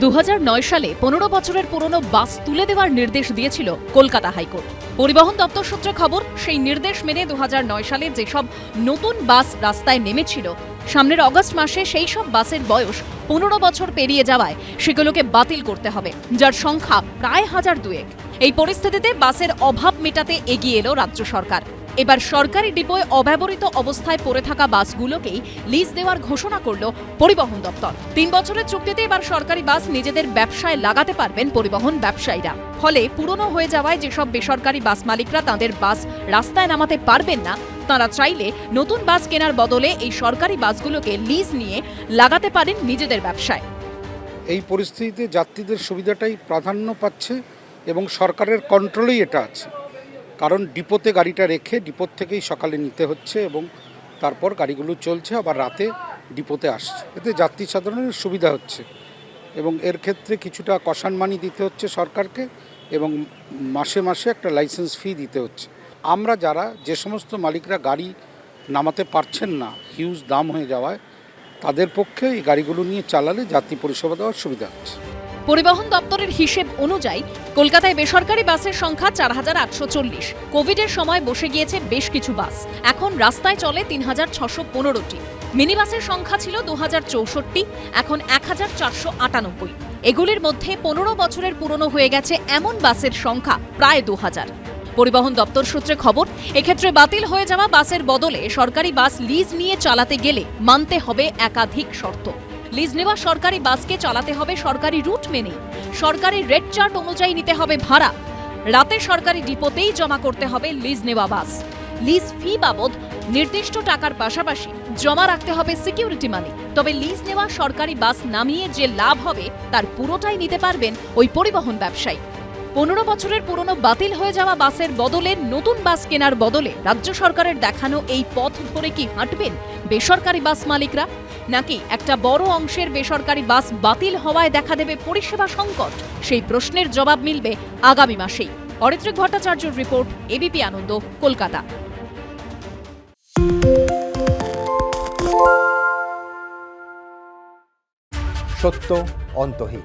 দু হাজার নয় সালে পনেরো বছরের পুরনো বাস তুলে দেওয়ার নির্দেশ দিয়েছিল কলকাতা হাইকোর্ট। পরিবহন দপ্তর সূত্রে খবর, সেই নির্দেশ মেনে দু হাজার নয় সালে যেসব নতুন বাস রাস্তায় নেমেছিল, সামনের অগস্ট মাসে সেই সব বাসের বয়স পনেরো বছর পেরিয়ে যাওয়ায় সেগুলোকে বাতিল করতে হবে, যার সংখ্যা প্রায় হাজার দুয়েক। এই পরিস্থিতিতে বাসের অভাব মেটাতে এগিয়ে এলো রাজ্য সরকার। এবার সরকারি ডিপোয় অব্যবহৃত অবস্থায় পড়ে থাকা বাসগুলোকেই লিজ দেওয়ার ঘোষণা করল পরিবহন দপ্তর। তিন বছরের চুক্তিতে এবার সরকারি বাস নিজেদের ব্যবসায় লাগাতে পারবেন পরিবহন ব্যবসায়ীরা। ফলে পুরনো হয়ে যাওয়ায় যেসব বেসরকারি বাস মালিকরা তাদের বাস রাস্তায় নামাতে পারবেন না, তারা চাইলে নতুন বাস কেনার বদলে এই সরকারি বাসগুলোকে লিজ নিয়ে লাগাতে পারেন নিজেদের ব্যবসায়। এই পরিস্থিতিতে যাত্রীদের সুবিধাটাই প্রাধান্য পাচ্ছে এবং সরকারের কন্ট্রোলেই এটা আছে। কারণ ডিপোতে গাড়িটা রেখে ডিপোর থেকেই সকালে নিতে হচ্ছে এবং তারপর গাড়িগুলো চলছে, আবার রাতে ডিপোতে আসছে। এতে যাত্রী সাধারণের সুবিধা হচ্ছে এবং এর ক্ষেত্রে কিছুটা কষান মানি দিতে হচ্ছে সরকারকে এবং মাসে মাসে একটা লাইসেন্স ফি দিতে হচ্ছে। আমরা যারা যে সমস্ত মালিকরা গাড়ি নামাতে পারছেন না, হিউজ দাম হয়ে যাওয়ায়, তাদের পক্ষে এই গাড়িগুলো নিয়ে চালালে যাত্রী পরিষেবা দেওয়ার সুবিধা হচ্ছে। পরিবহন দপ্তরের হিসেব অনুযায়ী কলকাতায় বেসরকারি বাসের সংখ্যা চার হাজার আটশো চল্লিশ। কোভিডের সময় বসে গিয়েছে বেশ কিছু বাস। এখন রাস্তায় চলে তিন হাজার ছশো পনেরোটি। মিনি বাসের সংখ্যা ছিল দু হাজার চৌষট্টি, এখন এক হাজার চারশো আটানব্বই। এগুলির মধ্যে পনেরো বছরের পুরনো হয়ে গেছে এমন বাসের সংখ্যা, প্রায় দু হাজার পরিবহন দপ্তর সূত্রে খবর, এক্ষেত্রে বাতিল হয়ে যাওয়া বাসের বদলে সরকারি বাস লিজ নিয়ে চালাতে গেলে মানতে হবে একাধিক শর্ত। লিজ নেওয়া সরকারি বাসকে চালাতে হবে সরকারি রুট মেনে। সরকারি রেড চার্ট অনুযায়ী নিতে হবে ভাড়া। রাতে সরকারি ডিপোতেই জমা করতে হবে লিজ নেওয়া বাস। লিজ ফি বাবদ নির্দিষ্ট টাকার পাশাপাশি জমা রাখতে হবে সিকিউরিটি মানি। তবে লিজ নেওয়া সরকারি বাস নামিয়ে যে লাভ হবে, তার পুরোটাই নিতে পারবেন ওই পরিবহন ব্যবসায়ী। পনেরো বছরের পুরনো বাতিল হয়ে যাওয়া বাসের বদলে নতুন বাস কেনার বদলে রাজ্য সরকারের দেখানো এই পথ ধরে কি হাঁটবেন বেসরকারি বাস মালিকরা? নাকি একটা বড় অংশের বেসরকারি বাস বাতিল হওয়ায় দেখা দেবে পরিষেবা সংকট? সেই প্রশ্নের জবাব মিলবে আগামী মাসেই। অরিত্রিক ভট্টাচার্যর রিপোর্ট, এবিপি আনন্দ, কলকাতা। সত্য, অন্তহীন।